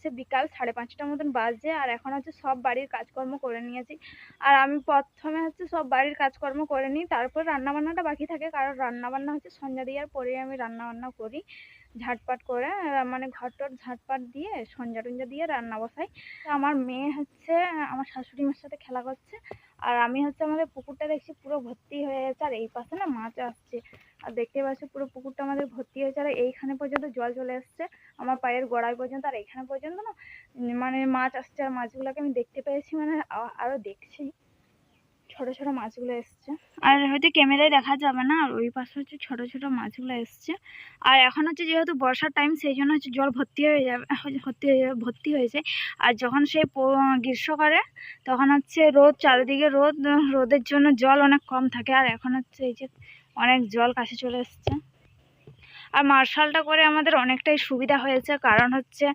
হচ্ছে বিকাল সাড়ে পাঁচটার মতন বাজে আর এখন হচ্ছে সব বাড়ির কাজকর্ম করে নিয়েছি। আর আমি প্রথমে হচ্ছে সব বাড়ির কাজকর্ম করে নিই, তারপর রান্নাবান্নাটা বাকি থাকে কারণ রান্নাবান্না হচ্ছে সন্ধ্যা দেওয়ার পরে আমি রান্নাবান্না করি। ঝাটপাট করে মানে ঘর টর ঝাটপাট দিয়ে সঞ্জা টঞ্জা দিয়ে রান্না বসাই। আমার মেয়ে হচ্ছে, আমার শাশুড়ি মার সাথে খেলা করছে, আর আমি হচ্ছে আমাদের পুকুরটা দেখছি পুরো ভর্তি হয়ে গেছে, আর এই পাশে না মাছ আসছে। আর দেখতে পাচ্ছি পুরো পুকুরটা আমাদের ভর্তি হয়েছে, আর এইখানে পর্যন্ত জল চলে এসছে, আমার পায়ের গোড়ায় পর্যন্ত, আর এইখানে পর্যন্ত না মানে মাছ আসছে, আর মাছগুলোকে আমি দেখতে পেয়েছি মানে আ- আরও দেখছি। ছোট ছোট মাছগুলো এসছে। আর হয়তো ক্যামেরায় দেখা যাবে না, আর ওই পাশে হচ্ছে ছোট ছোট মাছগুলো এসছে। আর এখন হচ্ছে যেহেতু বর্ষার টাইম সেই জন্য হচ্ছে জল ভর্তি হয়ে যাবে, ভর্তি হয়ে যাবে, ভর্তি হয়েছে। আর যখন সে গ্রীষ্ম গ্রীষ্মকালে, তখন হচ্ছে রোদ, চারিদিকে রোদ, রোদের জন্য জল অনেক কম থাকে। আর এখন হচ্ছে এই যে অনেক জল কাছে চলে এসছে। আর মার্শালটা করে আমাদের অনেকটাই সুবিধা হয়েছে। কারণ হচ্ছে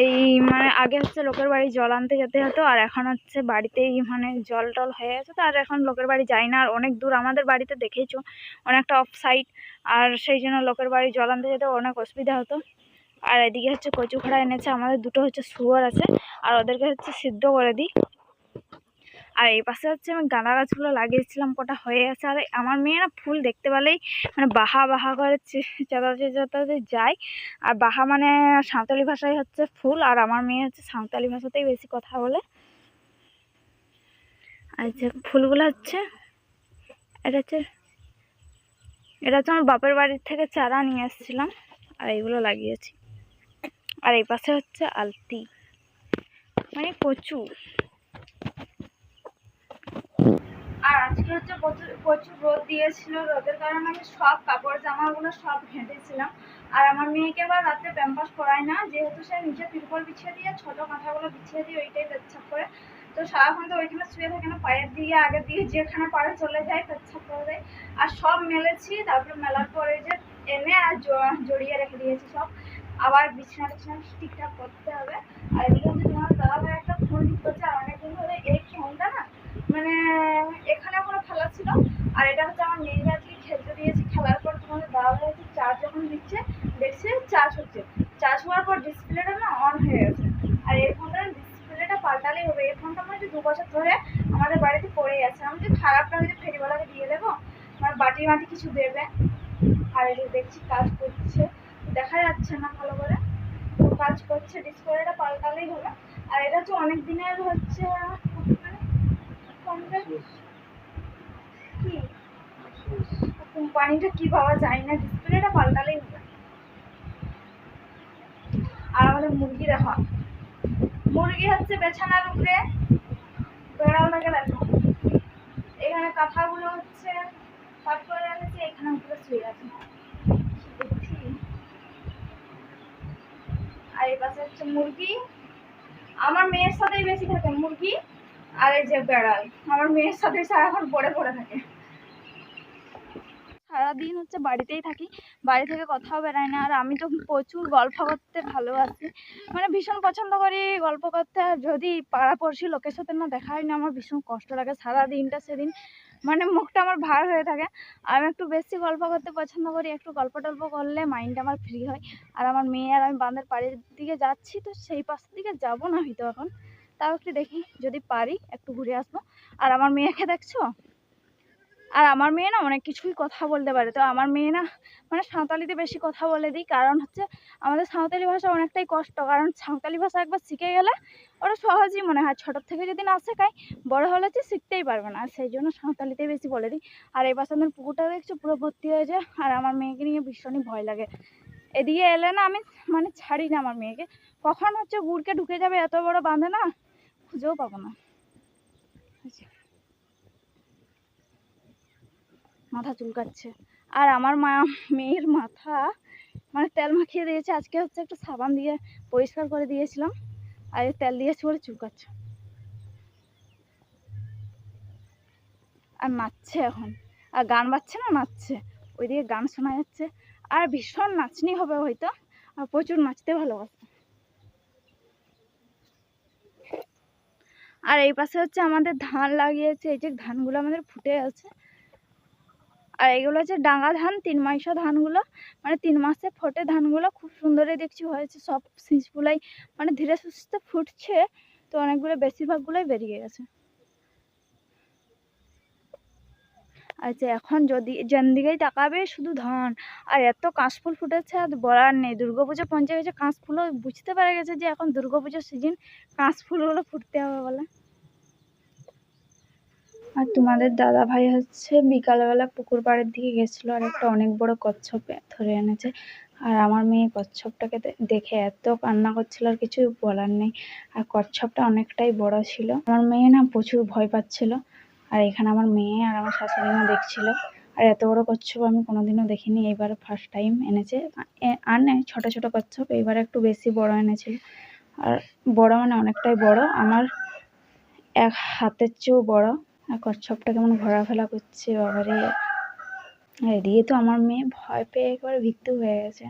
এই মানে আগে হচ্ছে লোকের বাড়ি জল আনতে যেতে হতো, আর এখন হচ্ছে বাড়িতেই মানে জল টল হয়ে গেছে তো, আর এখন লোকের বাড়ি যাই না। আর অনেক দূর আমাদের বাড়িতে দেখেইছো অনেকটা অফ সাইড আর সেই জন্য লোকের বাড়ি জল আনতে যেতে অনেক অসুবিধা হতো। আর এদিকে হচ্ছে কচু খোড়া এনেছে, আমাদের দুটো হচ্ছে শুয়োর আছে, আর ওদেরকে হচ্ছে সিদ্ধ করে দিই। আর এই পাশে হচ্ছে আমি গাঁদা গাছগুলো লাগিয়েছিলাম, কটা হয়ে আছে। আর আমার মেয়ে না ফুল দেখতে পেলেই মানে বাহা বাহা করে চেঁচাতে চেঁচাতে যায়। আর বাহা মানে সাঁওতালি ভাষায় হচ্ছে ফুল, আর আমার মেয়ে হচ্ছে সাঁওতালি ভাষাতেই বেশি কথা বলে। আর যে ফুলগুলো হচ্ছে, এটা হচ্ছে এটা হচ্ছে আমার বাপের বাড়ির থেকে চারা নিয়ে এসেছিলাম, আর এইগুলো লাগিয়েছি। আর এই পাশে হচ্ছে আলতি মানে কচু। আর আজকে হচ্ছে প্রচুর প্রচুর রোদ দিয়েছিল, রোদের কারণে আমি সব কাপড় জামাগুলো সব ঘেঁটেছিলাম আর আমার মেয়েকে আবার রাতে প্যাম্পাস করাই না, যেহেতু সে নিচে তিরপল বিছিয়ে দিয়ে, ছোট কাঁথাগুলো বিছিয়ে দিয়ে ওইটাই পেচ্ছাপ করে। তো সারাক্ষণ তো ওইখানে শুয়ে থাকে না, পায়ের দিকে আগের দিকে যেখানে পারে চলে যায়, পেচ্ছাপ করে দেয়। আর সব মেলেছি, তারপরে মেলার পরে যে এনে আর জড়িয়ে রেখে দিয়েছি সব। আবার বিছানা টিছানা ঠিকঠাক করতে হবে। আর এদিকে তোমার দাদা একটা ফোন করছে আর অনেকদিন ধরে এই ফোনটা না মানে এখানে কোনো খেলা ছিল? আর এটা হচ্ছে আমার মেয়েকে আজকে খেলতে দিয়েছি। খেলার পর তোমাদের দাদা হচ্ছে চার্জ যখন দিচ্ছে, দেখছে চার্জ হচ্ছে চার্জ হওয়ার পর ডিসপ্লেটা না অন হয়ে গেছে। আর এই ফোনটার ডিসপ্লেটা পাল্টালেই হবে। এই ফোনটা মনে দু বছর ধরে আমাদের বাড়িতে পড়েই আছে। আমি যে খারাপটা হচ্ছে ফেরিওয়ালাকে দিয়ে দেবো? আমার বাটি মাটি কিছু দেবে? আর এই দেখছি, কাজ করছে। দেখা যাচ্ছে না ভালো করে। তো কাজ করছে ডিসপ্লেটা পাল্টালেই হবে। আর এটা হচ্ছে অনেক দিনের হচ্ছে মানে কোম্পানি কি কোম্পানিটা কি পাওয়া যায় না ডিসপ্লেটা পাল্টালেই হবে। আর আমাদের মুরগি দেখো। মুরগি হচ্ছে বেছানার উপরে বেড়ালটাকে দেখো এখানে কাঁথাগুলো হচ্ছে পাট এখানে উপরে শুয়ে আছে। আর এই পাশে হচ্ছে মুরগি। আমার মেয়ের সাথেই বেশি থাকে মুরগি আর এই যে বেড়াল। আমার মেয়ের সাথে সারাক্ষণ পড়ে পড়ে থাকে। সারাদিন হচ্ছে বাড়িতেই থাকি, বাড়ি থেকে কোথাও বেড়াই না। আর আমি তো প্রচুর গল্প করতে ভালোবাসি। মানে ভীষণ পছন্দ করি গল্প করতে। আর যদি পাড়াপড়শি লোকের সাথে না দেখা হয় না, আমার ভীষণ কষ্ট লাগে সারা দিনটা সেদিন। মানে মুখটা আমার ভার হয়ে থাকে। আমি একটু বেশি গল্প করতে পছন্দ করি, একটু গল্প টল্প করলে মাইন্ডটা আমার ফ্রি হয়। আর আমার মেয়ে আর আমি বাঁধের বাড়ির দিকে যাচ্ছি, তো সেই পাশের দিকে যাব না হয়তো এখন। তাও একটু দেখি, যদি পারি একটু ঘুরে আসব। আর আমার মেয়েকে দেখছ? আর আমার মেয়ে না অনেক কিছুই কথা বলতে পারে। তো আমার মেয়ে না মানে সাঁওতালিতে বেশি কথা বলে দিই। কারণ হচ্ছে আমাদের সাঁওতালি ভাষা অনেকটাই কষ্ট। কারণ সাঁওতালি ভাষা একবার শিখে গেলে ওটা সহজই মনে হয়। ছোটোর থেকে যদি না শেখায়, বড় হলে তো শিখতেই পারবে না। আর সেই জন্য সাঁওতালিতেই বেশি বলে দিই। আর এই পাশে আমার পুকুরটা দেখছ, পুরো ভর্তি হয়েছে। আর আমার মেয়েকে নিয়ে ভীষণই ভয় লাগে। এদিকে এলে না আমি মানে ছাড়ি না আমার মেয়েকে। কখন হচ্ছে গুড়কে ঢুকে যাবে, এত বড় বাঁধে না, খুঁজেও পাবো না। মাথা চুলকাচ্ছে। আর আমার মা, মেয়ের মাথা মানে তেল মাখিয়ে দিয়েছে। আজকে হচ্ছে একটু সাবান দিয়ে পরিষ্কার করে দিয়েছিলাম। আর তেল দিয়েছি বলে চুলকাচ্ছে। আর নাচছে এখন। আর গান বাজছে না, নাচছে। ওইদিকে গান শোনা যাচ্ছে। আর ভীষণ নাচনি হবে হয়তো। আর প্রচুর নাচতে ভালোবাসে আর এই পাশে হচ্ছে আমাদের ধান লাগিয়েছে। এই যে ধানগুলো আমাদের ফুটে আছে আর এগুলো হচ্ছে ডাঙা ধান, তিন মাইশা ধানগুলো মানে তিন মাসে ফোটে ধানগুলো, খুব সুন্দরই দেখছি হয়েছে। সব শীষগুলাই মানে ধীরে সুস্থে ফুটছে, তো অনেকগুলো বেশিরভাগগুলোই বেরিয়ে গেছে। আচ্ছা এখন যদি যেন দিকেই তাকাবে শুধু ধান, আর এত কাশফুল ফুটেছে আর বলার নেই। দুর্গাপুজো গেছে কাশফুলও বুঝতে পেরে গেছে যে এখন দুর্গাপুজোর সিজন কাশফুলগুলো ফুটতে হবে বলে। আর তোমাদের দাদা ভাই হচ্ছে বিকালবেলা পুকুর পাড়ের দিকে গেছিল আর একটা অনেক বড় কচ্ছপ ধরে এনেছে। আর আমার মেয়ে কচ্ছপটাকে দেখে এত কান্না করছিল আর কিছু বলার নেই। আর কচ্ছপটা অনেকটাই বড় ছিল। আমার মেয়ে না প্রচুর ভয় পাচ্ছিল। আর এখানে আমার মেয়ে আর আমার শাশুড়ি মা দেখছিল। আর এত বড় কচ্ছপ আমি কোনোদিনও দেখিনি। এইবার ফার্স্ট টাইম এনেছে। আর আনে ছোটো ছোটো কচ্ছপ। এইবার একটু বেশি বড় এনেছিল। আর বড় মানে অনেকটাই বড়। আমার এক হাতের চেয়েও বড়। আর কচ্ছপটা কেমন ঘোরাফেরা করছে বাবারে। আর এদিকে তো আমার মেয়ে ভয় পেয়ে একবারে ভিক্তু হয়ে গেছে।